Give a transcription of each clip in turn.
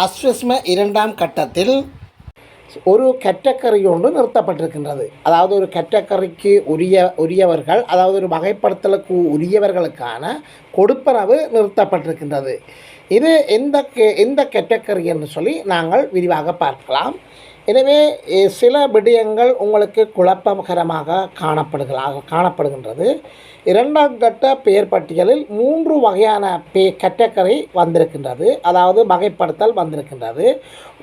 அஸ்வஸ்ம இரண்டாம் கட்டத்தில் ஒரு கெட்டக்கறி ஒன்று நிறுத்தப்பட்டிருக்கின்றது. அதாவது ஒரு கெட்டக்கறிக்கு உரிய உரியவர்கள் அதாவது ஒரு வகைப்படுத்தலுக்கு உரியவர்களுக்கான கொடுப்பனவு நிறுத்தப்பட்டிருக்கின்றது. இது எந்த கெ எந்த கெட்டக்கறி என்று சொல்லி நாங்கள் விரிவாக பார்க்கலாம். எனவே சில விடயங்கள் உங்களுக்கு குழப்பகரமாக காணப்படுகிறாக காணப்படுகின்றது. இரண்டாம் கட்ட பெயர் பட்டியலில் மூன்று வகையான பே கட்டக்கரை வந்திருக்கின்றது. அதாவது வகைப்படுத்தல் வந்திருக்கின்றது.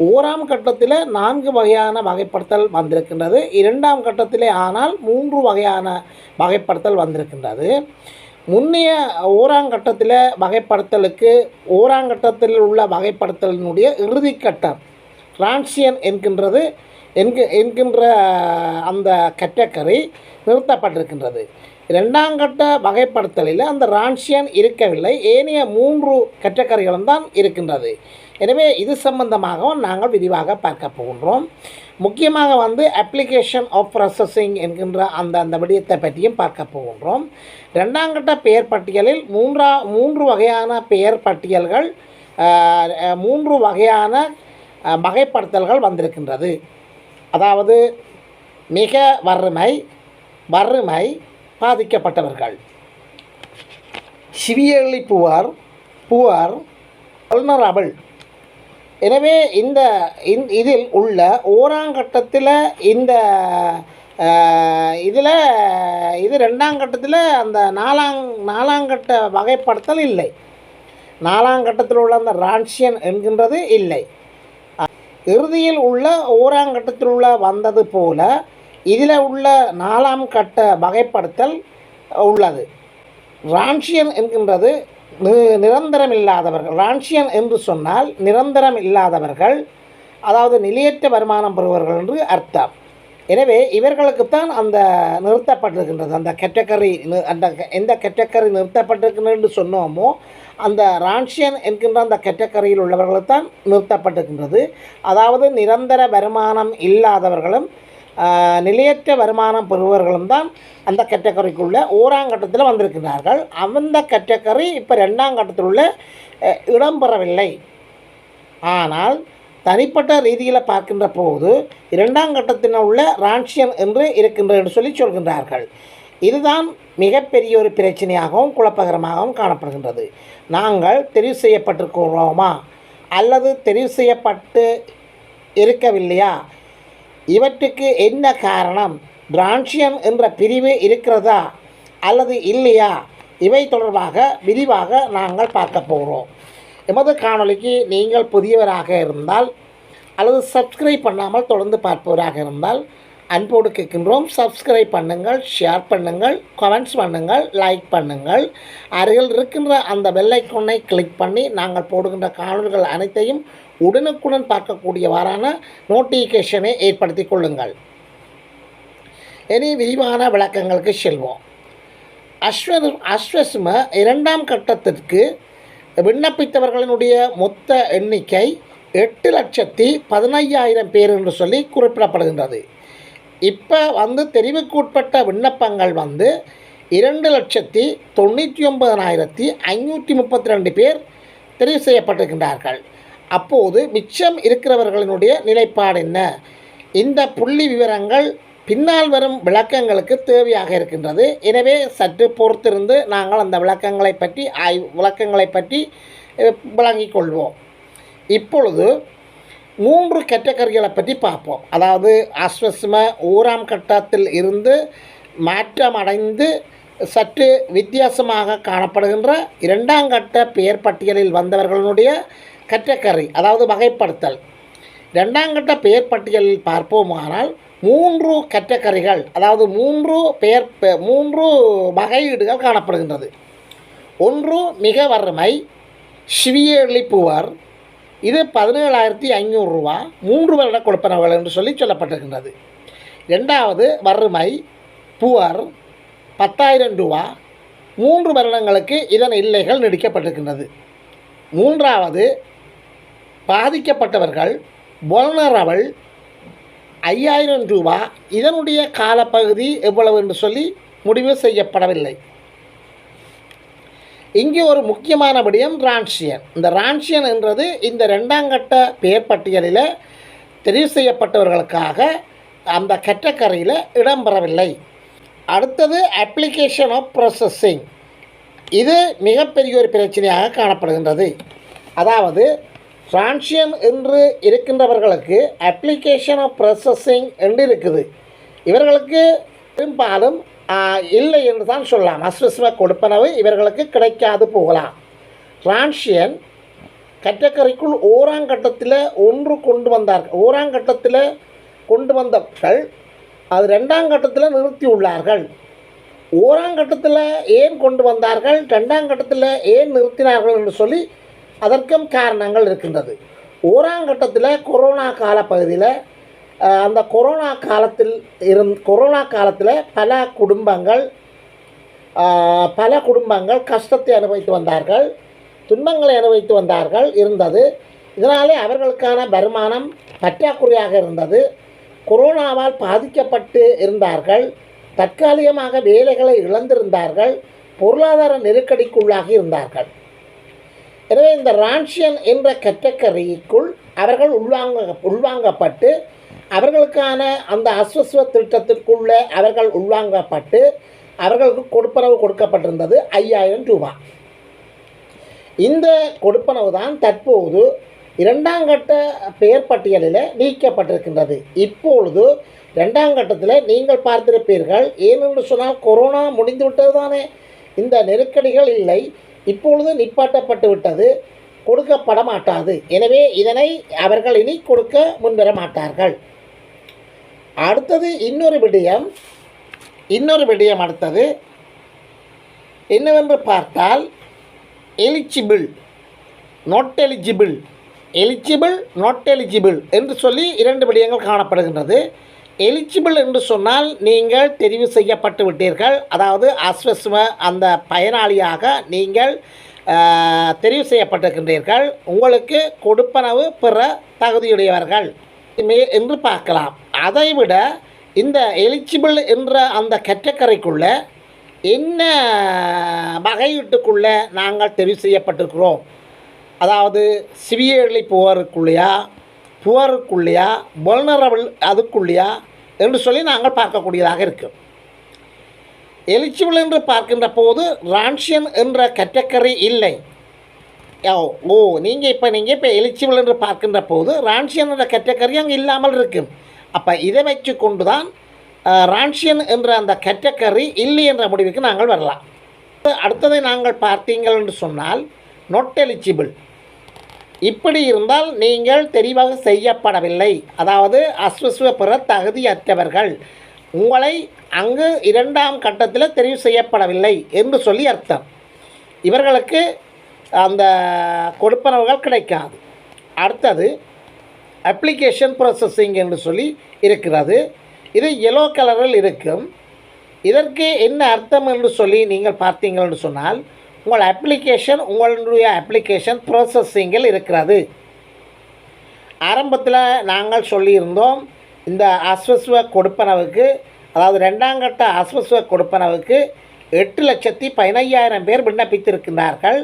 ஓராம் கட்டத்தில் நான்கு வகையான வகைப்படுத்தல் வந்திருக்கின்றது. இரண்டாம் கட்டத்திலே ஆனால் மூன்று வகையான வகைப்படுத்தல் வந்திருக்கின்றது. முன்னைய ஓராங்கட்டத்தில் வகைப்படுத்தலுக்கு ஓராங்கட்டத்தில் உள்ள வகைப்படுத்தலினுடைய இறுதிக்கட்டம் பிரான்சியன் என்கின்றது என்கு என்கின்ற அந்த கட்டக்கரை நிறுத்தப்பட்டிருக்கின்றது. ரெண்டாங்கட்ட கட்ட வகைப்படுத்தலில் அந்த ரான்சியன் இருக்கவில்லை. ஏனைய மூன்று கட்டக்கரைகளும் தான் இருக்கின்றது. எனவே இது சம்பந்தமாகவும் நாங்கள் விரிவாக பார்க்க போகின்றோம். முக்கியமாக வந்து அப்ளிகேஷன் ஆஃப் ப்ராசஸிங் என்கின்ற அந்த அந்த விடயத்தை பற்றியும் பார்க்க போகின்றோம். ரெண்டாம் கட்ட பெயர் பட்டியலில் மூன்றா மூன்று வகையான பெயர் பட்டியல்கள் மூன்று வகையான வகைப்படுத்தல்கள் வந்திருக்கின்றது. அதாவது மிக வறுமை வறுமை பாதிக்கப்பட்டவர்கள். சிவியர்லி புவர் புவர் வல்னரபிள் எனவே இந்த இதில் உள்ள ஓராங்கட்டத்தில் இந்த இதில் இது ரெண்டாம் கட்டத்தில் அந்த நாலாம் நாலாங்கட்ட வகைப்படுத்தல் இல்லை. நாலாம் கட்டத்தில் உள்ள அந்த ரான்சியன் என்கின்றது இல்லை. இறுதியில் உள்ள ஓராங்கட்டத்தில் உள்ள வந்தது போல இதில் உள்ள நாலாம் கட்ட வகைப்படுத்தல் உள்ளது. ரான்ஷியன் என்கின்றது நிரந்தரம் இல்லாதவர்கள் ரான்சியன் என்று சொன்னால் நிரந்தரம் இல்லாதவர்கள் அதாவது நிலையற்ற வருமானம் பெறுபவர்கள் என்று அர்த்தம். எனவே இவர்களுக்குத்தான் அந்த நிறுத்தப்பட்டிருக்கின்றது. அந்த கேட்டகரி அந்த எந்த கேட்டகரி நிறுத்தப்பட்டிருக்கின்றது என்று சொன்னோமோ அந்த ரான்ஷியன் என்கின்ற அந்த கேட்டகரியில் உள்ளவர்களுக்கு தான் நிறுத்தப்பட்டிருக்கின்றது. அதாவது நிரந்தர வருமானம் இல்லாதவர்களும் நிலையற்ற வருமானம் பெறுபவர்களும் தான் அந்த கேட்டகரிக்குள்ள ஓராம் கட்டத்தில் வந்திருக்கிறார்கள் அந்த கேட்டகரி இப்போ ரெண்டாம் கட்டத்தில் உள்ள இடம்பெறவில்லை. ஆனால் தனிப்பட்ட ரீதியில் பார்க்கின்ற போது இரண்டாம் கட்டத்தில் உள்ள ரான்சியன் என்று இருக்கின்ற என்று சொல்லி சொல்கின்றார்கள். இதுதான் மிகப்பெரிய ஒரு பிரச்சனையாகவும் குழப்பகரமாகவும் காணப்படுகின்றது. நாங்கள் தெரிவு செய்யப்பட்டிருக்கிறோமா? அல்லது தெரிவு செய்யப்பட்டு இருக்கவில்லையா? இவற்றுக்கு என்ன காரணம்? பிரான்சியம் என்ற பிரிவு இருக்கிறதா? அல்லது இல்லையா? இவை தொடர்பாக விரிவாக நாங்கள் பார்க்க போகிறோம். எமது காணொளிக்கு நீங்கள் புதியவராக இருந்தால் அல்லது சப்ஸ்கிரைப் பண்ணாமல் தொடர்ந்து பார்ப்பவராக இருந்தால் அன்போடு கேட்கின்றோம். சப்ஸ்கிரைப் பண்ணுங்கள் ஷேர் பண்ணுங்கள் கமெண்ட்ஸ் பண்ணுங்கள் லைக் பண்ணுங்கள். அருகில் இருக்கின்ற அந்த வெள்ளைக்கொன்னை கிளிக் பண்ணி நாங்கள் போடுகின்ற காணொலிகள் அனைத்தையும் உடனுக்குடன் பார்க்கக்கூடியவாறான நோட்டிஃபிகேஷனை ஏற்படுத்தி கொள்ளுங்கள். இனி விரிவான விளக்கங்களுக்கு செல்வோம். அஸ்வ அஸ்வஸ்ம இரண்டாம் கட்டத்திற்கு விண்ணப்பித்தவர்களினுடைய மொத்த எண்ணிக்கை எட்டு லட்சத்தி பதினையாயிரம் பேர் என்று சொல்லி குறிப்பிடப்படுகின்றது. இப்போ வந்து தெரிவுக்குட்பட்ட விண்ணப்பங்கள் வந்து இரண்டு லட்சத்தி தொண்ணூற்றி ஒன்பதனாயிரத்தி ஐநூற்றி முப்பத்தி ரெண்டு பேர் தெரிவு செய்யப்பட்டிருக்கின்றார்கள். அப்போது மிச்சம் இருக்கிறவர்களினுடைய நிலைப்பாடு என்ன? இந்த புள்ளி விவரங்கள் பின்னால் வரும் விளக்கங்களுக்கு தேவையாக இருக்கின்றது. எனவே சற்று பொறுத்திருந்து நாங்கள் அந்த விளக்கங்களை பற்றி ஆய்வு விளக்கங்களை பற்றி விளங்கிக் கொள்வோம். இப்பொழுது மூன்று கேட்டகரிகளை பற்றி பார்ப்போம். அதாவது அஸ்வஸ்ம ஊராம் கட்டத்தில் இருந்து மாற்றமடைந்து சற்று வித்தியாசமாக காணப்படுகின்ற இரண்டாம் கட்ட பெயர் பட்டியலில் வந்தவர்களுடைய கற்றக்கறி அதாவது வகைப்படுத்தல். இரண்டாம் கட்ட பெயர் பட்டியலில் பார்ப்போமானால் மூன்று கட்டக்கரைகள் அதாவது மூன்று பெயர் பெ- மூன்று வகையீடுகள் காணப்படுகின்றது. ஒன்று மிக வறுமை சிவியர்லி புவர் இது பதினேழாயிரத்தி ஐநூறு ரூபா மூன்று வருட கொடுப்பனவர்கள் என்று சொல்லி சொல்லப்பட்டிருக்கின்றது. ரெண்டாவது வறுமை புவர் பத்தாயிரம் ரூபா மூன்று வருடங்களுக்கு இதன் இல்லைகள் நீடிக்கப்பட்டிருக்கின்றது. மூன்றாவது பாதிக்கப்பட்டவர்கள் வல்னரபிள் ஐயாயிரம் ரூபா இதனுடைய காலப்பகுதி எவ்வளவு என்று சொல்லி முடிவு செய்யப்படவில்லை. இங்கே ஒரு முக்கியமான விடயம் ரான்ஷியன் இந்த ரான்ஷியன் என்றது இந்த ரெண்டாம் கட்ட பெயர் பட்டியலில் தெரிவு செய்யப்பட்டவர்களுக்காக அந்த கட்டக்கரையில் இடம்பெறவில்லை. அடுத்தது அப்ளிகேஷன் ஆஃப் ப்ரொசஸிங் இது மிகப்பெரிய ஒரு பிரச்சனையாக காணப்படுகின்றது. அதாவது டிரான்ஷியன் என்று இருக்கின்றவர்களுக்கு அப்ளிகேஷன் ஆஃப் ப்ரொசஸிங் என்று இருக்குது இவர்களுக்கு பெரும்பாலும் இல்லை என்று தான் சொல்லலாம். அஸ்வஸ்வ கொடுப்பனவு இவர்களுக்கு கிடைக்காது போகலாம். டிரான்ஷியன் கட்டக்கரைக்குள் ஓராங்கட்டத்தில் ஒன்று கொண்டு வந்தார்கள் ஓராங்கட்டத்தில் கொண்டு வந்தவர்கள் அது ரெண்டாம் கட்டத்தில் நிறுத்தியுள்ளார்கள் ஓராங்கட்டத்தில் கட்டத்தில் ஏன் கொண்டு வந்தார்கள்? ரெண்டாம் கட்டத்தில் ஏன் நிறுத்தினார்கள் என்று சொல்லி அதற்கும் காரணங்கள் இருக்கின்றது. ஓராம் கட்டத்தில் கொரோனா காலப்பகுதியில் அந்த கொரோனா காலத்தில் இருந் கொரோனா காலத்தில் பல குடும்பங்கள் பல குடும்பங்கள் கஷ்டத்தை அனுபவித்து வந்தார்கள் துன்பங்களை அனுபவித்து வந்தார்கள் இருந்தது. இதனாலே அவர்களுக்கான வருமானம் பற்றாக்குறையாக இருந்தது. கொரோனாவால் பாதிக்கப்பட்டு இருந்தார்கள். தற்காலிகமாக வேலைகளை இழந்திருந்தார்கள். பொருளாதார நெருக்கடிக்குள்ளாகி இருந்தார்கள். எனவே இந்த ரான்ஷியன் என்ற கட்டக்கரைக்குள் அவர்கள் உள்வாங்க உள்வாங்கப்பட்டு அவர்களுக்கான அந்த அஸ்வஸ்வ திட்டத்திற்குள்ளே அவர்கள் உள்வாங்கப்பட்டு அவர்களுக்கு கொடுப்பனவு கொடுக்கப்பட்டிருந்தது ஐயாயிரம் ரூபாய் இந்த கொடுப்பனவு தான் தற்போது இரண்டாம் கட்ட பெயர் பட்டியலில் நீக்கப்பட்டிருக்கின்றது. இப்பொழுது ரெண்டாம் கட்டத்தில் நீங்கள் பார்த்திருப்பீர்கள் ஏனென்று சொன்னால் கொரோனா முடிந்துவிட்டது தானே இந்த நெருக்கடிகள் இல்லை. இப்பொழுது நிப்பாட்டப்பட்டு விட்டது கொடுக்கப்பட மாட்டாது. எனவே இதனை அவர்கள் இனி கொடுக்க முன்வர மாட்டார்கள். அடுத்தது இன்னொரு விடயம் இன்னொரு விடயம் அடுத்தது என்னவென்று பார்த்தால் eligible not eligible eligible not eligible என்று சொல்லி இரண்டு விடயங்கள் காணப்படுகின்றது. எலிஜிபிள் என்று சொன்னால் நீங்கள் தெரிவு செய்யப்பட்டு விட்டீர்கள். அதாவது அஸ்வஸ்வ அந்த பயனாளியாக நீங்கள் தெரிவு செய்யப்பட்டிருக்கின்றீர்கள். உங்களுக்கு கொடுப்பனவு பெற தகுதியுடையவர்கள். மே- என்று பார்க்கலாம். அதைவிட இந்த எலிஜிபிள் என்ற அந்த கற்றக்கரைக்குள்ள என்ன வகையீட்டுக்குள்ளே நாங்கள் தெரிவு செய்யப்பட்டிருக்கிறோம்? அதாவது சிவியர்லி போவருக்குள்ளேயா புவருக்குள்ளேயா வல்னரபிள் அதுக்குள்ளேயா என்று சொல்லி நாங்கள் பார்க்கக்கூடியதாக இருக்கும் எலிஜிபிள் என்று பார்க்கின்ற போது ரான்ஷியன் என்ற கட்டக்கரை இல்லை. ஓ ஓ நீங்கள் இப்போ நீங்கள் இப்போ எலிஜிபிள் என்று பார்க்கின்ற போது ரான்ஷியன் என்ற கட்டக்கரி அங்கே இல்லாமல் இருக்கும் அப்போ இதை வச்சு கொண்டு தான் ரான்ஷியன் என்ற அந்த கட்டக்கரி இல்லை என்ற முடிவுக்கு நாங்கள் வரலாம். அடுத்ததை நாங்கள் பார்த்தீங்கள் என்று சொன்னால் நொட் எலிஜிபிள் இப்படி இருந்தால் நீங்கள் தெரிவாக செய்யப்படவில்லை. அதாவது அஸ்வஸ்வ பெற தகுதியற்றவர்கள் உங்களை அங்கு இரண்டாம் கட்டத்தில் தெரிவு செய்யப்படவில்லை என்று சொல்லி அர்த்தம். இவர்களுக்கு அந்த கொடுப்பனவுகள் கிடைக்காது. அடுத்தது அப்ளிகேஷன் ப்ராசஸிங் என்று சொல்லி இருக்கிறது. இது எல்லோ கலரில் இருக்கும். இதற்கு என்ன அர்த்தம் என்று சொல்லி நீங்கள் பார்த்தீங்கள் என்று சொன்னால் உங்கள் அப்ளிகேஷன் உங்களுடைய அப்ளிகேஷன் ப்ரோசஸிங்கில் இருக்கிறது. ஆரம்பத்தில் நாங்கள் சொல்லியிருந்தோம் இந்த அஸ்வஸ்வ கொடுப்பனவுக்கு அதாவது ரெண்டாம் கட்ட அஸ்வஸ்வ கொடுப்பனவுக்கு எட்டு லட்சத்தி பதினையாயிரம் பேர் விண்ணப்பித்திருக்கிறார்கள்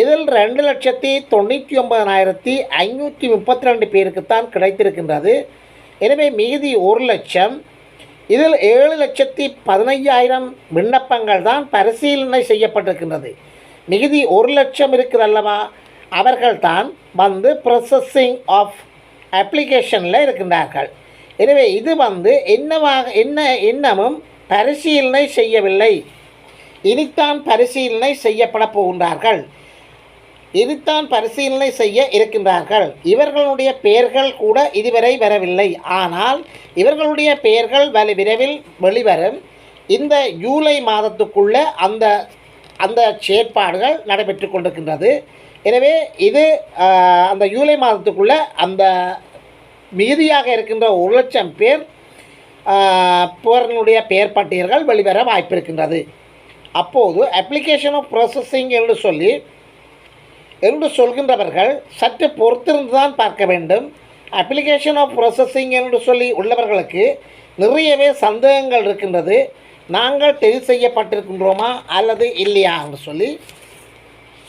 இதில் ரெண்டு லட்சத்தி தொண்ணூற்றி ஒன்பதனாயிரத்தி ஐநூற்றி முப்பத்தி ரெண்டு பேருக்குத்தான் கிடைத்திருக்கின்றது. எனவே மீதி ஒரு லட்சம். இதில் ஏழு லட்சத்தி பதினையாயிரம் விண்ணப்பங்கள் தான் பரிசீலனை செய்யப்பட்டிருக்கின்றது. மிகுதி ஒரு லட்சம் இருக்குதல்லவா அவர்கள்தான் வந்து ப்ரொசஸிங் ஆஃப் அப்ளிகேஷனில் இருக்கின்றார்கள். எனவே இது வந்து என்னவாக என்ன இன்னமும் பரிசீலனை செய்யவில்லை. இனித்தான் பரிசீலனை செய்யப்பட போகின்றார்கள். இதுதான் பரிசீலனை செய்ய இருக்கின்றார்கள். இவர்களுடைய பெயர்கள் கூட இதுவரை வரவில்லை. ஆனால் இவர்களுடைய பெயர்கள் வலு விரைவில் வெளிவரும். இந்த ஜூலை மாதத்துக்குள்ளே அந்த அந்த செயற்பாடுகள் நடைபெற்று கொண்டிருக்கின்றது. எனவே இது அந்த ஜூலை மாதத்துக்குள்ள அந்த மீதியாக இருக்கின்ற ஒரு லட்சம் பேர் புவர்களுடைய பெயர் பட்டியல்கள் வெளிவர வாய்ப்பு இருக்கின்றது அப்போது அப்ளிகேஷன் ஆஃப் ப்ராசஸிங் என்று சொல்லி என்று சொல்கின்றவர்கள் சற்று பொறுத்திருந்து தான் பார்க்க வேண்டும். அப்ளிகேஷன் ஆஃப் ப்ராசஸிங் என்று சொல்லி உள்ளவர்களுக்கு நிறையவே சந்தேகங்கள் இருக்கின்றது. நாங்கள் தெரிவு செய்யப்பட்டிருக்கின்றோமா அல்லது இல்லையா என்று சொல்லி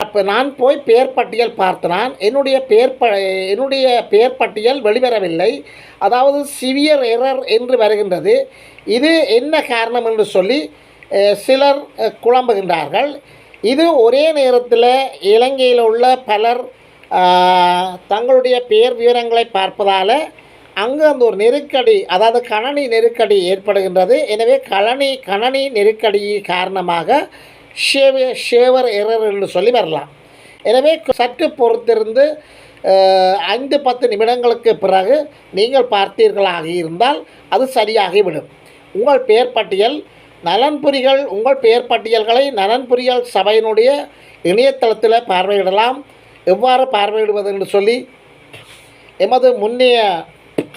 அப்போ நான் போய் பெயர் பட்டியல் பார்த்தனான். என்னுடைய பெயர் ப என்னுடைய பெயர் பட்டியல் வெளிவரவில்லை. அதாவது சிவியர் எரர் என்று வருகின்றது. இது என்ன காரணம் என்று சொல்லி சிலர் குழம்புகின்றார்கள். இது ஒரே நேரத்தில் இலங்கையில் உள்ள பலர் தங்களுடைய பெயர் விவரங்களை பார்ப்பதால் அங்கு அந்த ஒரு நெருக்கடி அதாவது கணனி நெருக்கடி ஏற்படுகின்றது. எனவே கணனி கணனி நெருக்கடி காரணமாக ஷேவ ஷேவர் எரர் என்று சொல்லி வரலாம். எனவே சற்று பொறுத்திருந்து ஐந்து பத்து நிமிடங்களுக்கு பிறகு நீங்கள் பார்த்தீர்களாக இருந்தால் அது சரியாகிவிடும். உங்கள் பெயர் பட்டியல் நலன்புரிகள் உங்கள் பெயர் பட்டியல்களை நலன்புரிகள் சபையினுடைய இணையதளத்தில் பார்வையிடலாம். எவ்வாறு பார்வையிடுவது என்று சொல்லி எமது முன்னைய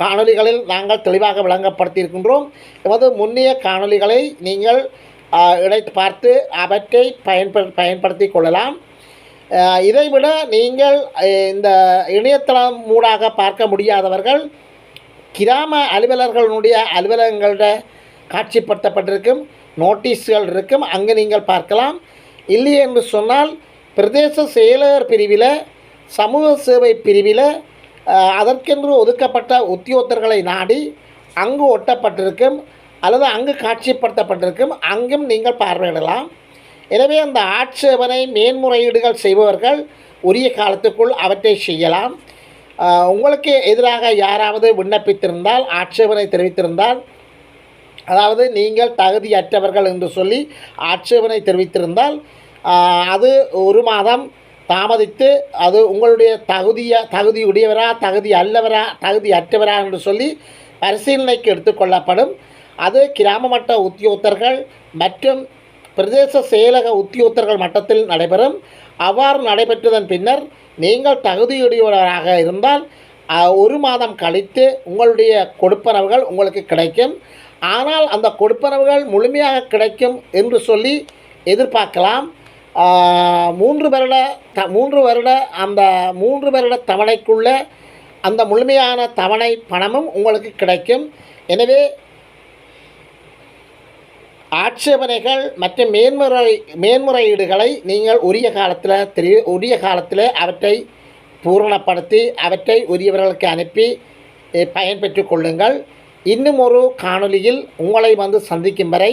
காணொளிகளில் நாங்கள் தெளிவாக விளங்கப்படுத்தியிருக்கின்றோம். எமது முன்னைய காணொளிகளை நீங்கள் இணைத்து பார்த்து அவற்றை பயன்ப பயன்படுத்தி கொள்ளலாம். இதைவிட நீங்கள் இந்த இணையதளம் மூடாக பார்க்க முடியாதவர்கள் கிராம அலுவலர்களுடைய அலுவலகங்களோட காட்சிப்படுத்தப்பட்டிருக்கும் நோட்டீஸ்கள் இருக்கும் அங்கு நீங்கள் பார்க்கலாம். இல்லை என்று சொன்னால் பிரதேச செயலர் பிரிவில் சமூக சேவை பிரிவில் அதற்கென்று ஒதுக்கப்பட்ட உத்தியோகத்தர்களை நாடி அங்கு ஒட்டப்பட்டிருக்கும் அல்லது அங்கு காட்சிப்படுத்தப்பட்டிருக்கும் அங்கும் நீங்கள் பார்வையிடலாம். எனவே அந்த ஆட்சேபனை மேன்முறையீடுகள் செய்பவர்கள் உரிய காலத்துக்குள் அவற்றை செய்யலாம். உங்களுக்கு எதிராக யாராவது விண்ணப்பித்திருந்தால் ஆட்சேபனை தெரிவித்திருந்தால் அதாவது நீங்கள் தகுதியற்றவர்கள் என்று சொல்லி ஆட்சேபனை தெரிவித்திருந்தால் அது ஒரு மாதம் தாமதித்து அது உங்களுடைய தகுதியை தகுதி உடையவரா தகுதி அல்லவரா தகுதி அற்றவரா என்று சொல்லி பரிசீலனைக்கு எடுத்துக்கொள்ளப்படும் அது கிராம மட்ட உத்தியோகத்தர்கள் மற்றும் பிரதேச செயலக உத்தியோகத்தர்கள் மட்டத்தில் நடைபெறும். அவ்வாறு நடைபெற்றதன் பின்னர் நீங்கள் தகுதியுடையவராக இருந்தால் ஒரு மாதம் கழித்து உங்களுடைய கொடுப்பனவுகள் உங்களுக்கு கிடைக்கும். ஆனால் அந்த கொடுப்பனவுகள் முழுமையாக கிடைக்கும் என்று சொல்லி எதிர்பார்க்கலாம். மூன்று வருட த மூன்று வருட அந்த மூன்று வருட தவணைக்குள்ள அந்த முழுமையான தவணை பணமும் உங்களுக்கு கிடைக்கும். எனவே ஆட்சேபனைகள் மற்றும் மேன்முறை மேன்முறையீடுகளை நீங்கள் உரிய காலத்தில் தெரிய உரிய காலத்தில் அவற்றை பூரணப்படுத்தி அவற்றை உரியவர்களுக்கு அனுப்பி பயன்பெற்று கொள்ளுங்கள். இன்னும் ஒரு காணொலியில் உங்களை வந்து சந்திக்கும் வரை